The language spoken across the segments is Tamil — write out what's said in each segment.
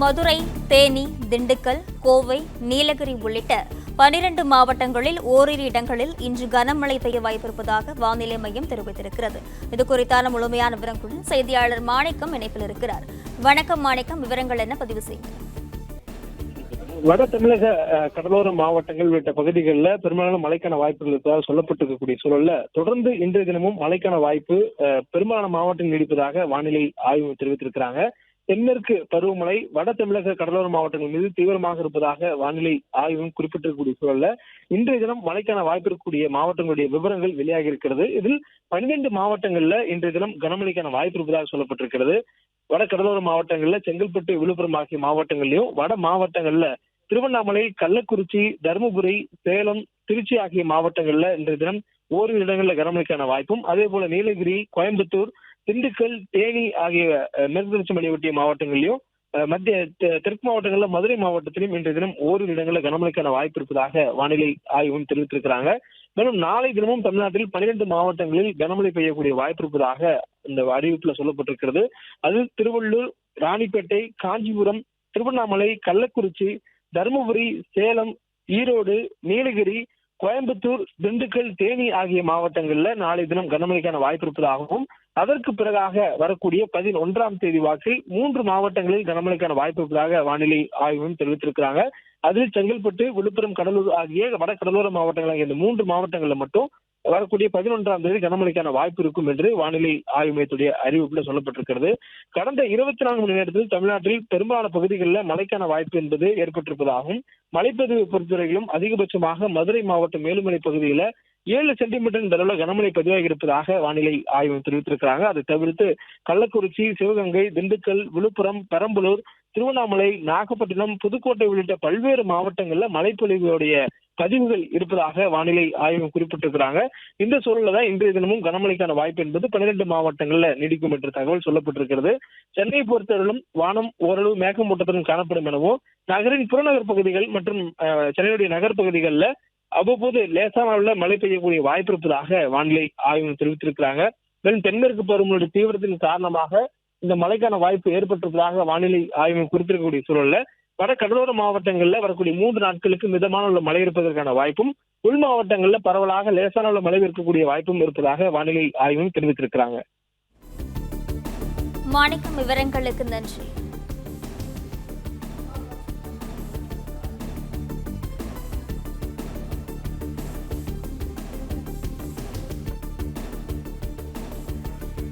மதுரை தேனி திண்டுக்கல் கோவை நீலகிரி உள்ளிட்ட பனிரண்டு மாவட்டங்களில் ஓரிரு இடங்களில் இன்று கனமழை பெய்ய வாய்ப்பிருப்பதாக வானிலை மையம் தெரிவித்திருக்கிறது. இது குறித்தான முழுமையான விவரங்களுடன் செய்தியாளர் மாணிக்கம் இணைப்பில் இருக்கிறார். வணக்கம் மாணிக்கம் விவரங்கள் என்ன பதிவு செய்யுங்க வட தமிழக கடலோர மாவட்டங்கள் உள்ளிட்ட பகுதிகளில் பெரும்பாலான மழைக்கான வாய்ப்புகள் இருப்பதாக சொல்லப்பட்டிருக்கக்கூடிய சூழல்ல தொடர்ந்து இன்றைய தினமும் மழைக்கான வாய்ப்பு பெரும்பாலான மாவட்டங்கள் நீடிப்பதாக வானிலை ஆய்வு தெரிவித்திருக்கிறாங்க. தென்மேற்கு பருவமழை வட தமிழக கடலோர மாவட்டங்கள் மீது தீவிரமாக இருப்பதாக வானிலை ஆய்வும் குறிப்பிட்டிருக்கக்கூடிய சூழல்ல இன்றைய தினம் மழைக்கான வாய்ப்பு இருக்கக்கூடிய மாவட்டங்களுடைய விவரங்கள் வெளியாகி இருக்கிறது. இதில் பன்னிரண்டு மாவட்டங்கள்ல இன்றைய தினம் கனமழைக்கான வாய்ப்பு இருப்பதாக சொல்லப்பட்டிருக்கிறது. வட கடலோர மாவட்டங்கள்ல செங்கல்பட்டு விழுப்புரம் ஆகிய மாவட்டங்கள்லயும் வட மாவட்டங்கள்ல திருவண்ணாமலை கள்ளக்குறிச்சி தருமபுரி சேலம் திருச்சி ஆகிய மாவட்டங்கள்ல இன்றைய தினம் ஓரிரு இடங்கள்ல கனமழைக்கான வாய்ப்பும் அதே போல நீலகிரி கோயம்புத்தூர் திண்டுக்கல் தேனி ஆகிய மேற்கு தொடர்ச்சி மலை ஒட்டிய மாவட்டங்களிலும் மத்திய தெ- தெற்கு மாவட்டங்கள்ல மதுரை மாவட்டத்திலும் இன்றைய தினம் ஓரிரு இடங்களில் கனமழைக்கான வாய்ப்பு இருப்பதாக வானிலை ஆய்வும் தெரிவித்திருக்கிறாங்க. மேலும் நாளை தினமும் தமிழ்நாட்டில் பனிரெண்டு மாவட்டங்களில் கனமழை பெய்யக்கூடிய வாய்ப்பு இருப்பதாக இந்த அறிவிப்புல சொல்லப்பட்டிருக்கிறது. அது திருவள்ளூர் ராணிப்பேட்டை காஞ்சிபுரம் திருவண்ணாமலை கள்ளக்குறிச்சி தருமபுரி சேலம் ஈரோடு நீலகிரி கோயம்புத்தூர் திண்டுக்கல் தேனி ஆகிய மாவட்டங்கள்ல நாளை தினம் கனமழைக்கான வாய்ப்பு இருப்பதாகவும் அதற்கு பிறகாக வரக்கூடிய பதினொன்றாம் தேதி வாக்கில் மூன்று மாவட்டங்களில் கனமழைக்கான வாய்ப்பு இருப்பதாக வானிலை ஆய்வும் தெரிவித்திருக்கிறாங்க. அதில் செங்கல்பட்டு விழுப்புரம் கடலூர் ஆகிய வட கடலோர மாவட்டங்கள் ஆகிய இந்த மூன்று மாவட்டங்களில் மட்டும் வரக்கூடிய பதினொன்றாம் தேதி கனமழைக்கான வாய்ப்பு இருக்கும் என்று வானிலை ஆய்வு மையத்துடைய அறிவிப்புல சொல்லப்பட்டிருக்கிறது. கடந்த இருபத்தி நான்கு மணி நேரத்தில் தமிழ்நாட்டில் பெரும்பாலான பகுதிகளில் மழைக்கான வாய்ப்பு என்பது ஏற்பட்டிருப்பதாகவும் மலைப்பதிவு பொறுத்தவரையிலும் அதிகபட்சமாக மதுரை மாவட்டம் மேலுமலை பகுதியில் ஏழு சென்டிமீட்டர் இந்த அளவுல கனமழை பதிவாகி இருப்பதாக வானிலை ஆய்வு தெரிவித்திருக்கிறாங்க. அதை தவிர்த்து கள்ளக்குறிச்சி சிவகங்கை திண்டுக்கல் விழுப்புரம் பெரம்பலூர் திருவண்ணாமலை நாகப்பட்டினம் புதுக்கோட்டை உள்ளிட்ட பல்வேறு மாவட்டங்கள்ல மழைப்பொழிவுடைய பதிவுகள் இருப்பதாக வானிலை ஆய்வு குறிப்பிட்டிருக்கிறாங்க. இந்த சூழல்ல தான் இன்றைய தினமும் கனமழைக்கான வாய்ப்பு என்பது பன்னிரண்டு மாவட்டங்கள்ல நீடிக்கும் என்ற தகவல் சொல்லப்பட்டிருக்கிறது. சென்னை பொறுத்தவரையிலும் வானம் ஓரளவு மேகமூட்டத்துடன் காணப்படும் எனவும் நகரின் புறநகர் பகுதிகள் மற்றும் சென்னையுடைய நகர் பகுதிகளில் அவ்வப்போது லேசான அளவில் மழை பெய்யக்கூடிய வாய்ப்பு இருப்பதாக வானிலை ஆய்வு தெரிவித்திருக்கிறாங்க. மேலும் தென்மேற்கு பருவமழை தீவிரத்தின் காரணமாக இந்த மழைக்கான வாய்ப்பு ஏற்பட்டிருப்பதாக வானிலை ஆய்வு குறிப்பிடக்கூடிய சூழல்ல வட கடலோர மாவட்டங்களில் வரக்கூடிய மூன்று நாட்களுக்கு மிதமான உள்ள மழை இருப்பதற்கான வாய்ப்பும் உள் மாவட்டங்களில் பரவலாக லேசான உள்ள மழை இருக்கக்கூடிய வாய்ப்பும் இருப்பதாக வானிலை ஆய்வும் தெரிவித்திருக்கிறாங்க. மாணிக்கம் விவரங்களுக்கு நன்றி.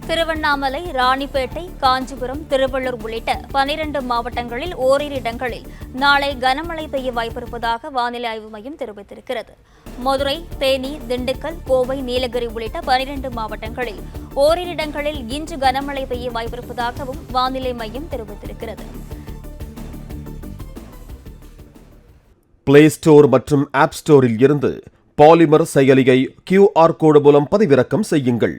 திருவண்ணாமலை ராணிப்பேட்டை காஞ்சிபுரம் திருவள்ளூர் உள்ளிட்ட பனிரண்டு மாவட்டங்களில் ஓரிரு இடங்களில் நாளை கனமழை பெய்ய வாய்ப்பிருப்பதாக வானிலை ஆய்வு மையம் தெரிவித்திருக்கிறது. மதுரை தேனி திண்டுக்கல் கோவை நீலகிரி உள்ளிட்ட பனிரண்டு மாவட்டங்களில் ஓரிரு இடங்களில் இன்று கனமழை பெய்ய வாய்ப்பிருப்பதாகவும் வானிலை மையம் தெரிவித்திருக்கிறது. பிளே ஸ்டோர் மற்றும் ஆப் ஸ்டோரில் இருந்து பாலிமர் செயலியை கியூஆர் கோடு மூலம் பதிவிறக்கம் செய்யுங்கள்.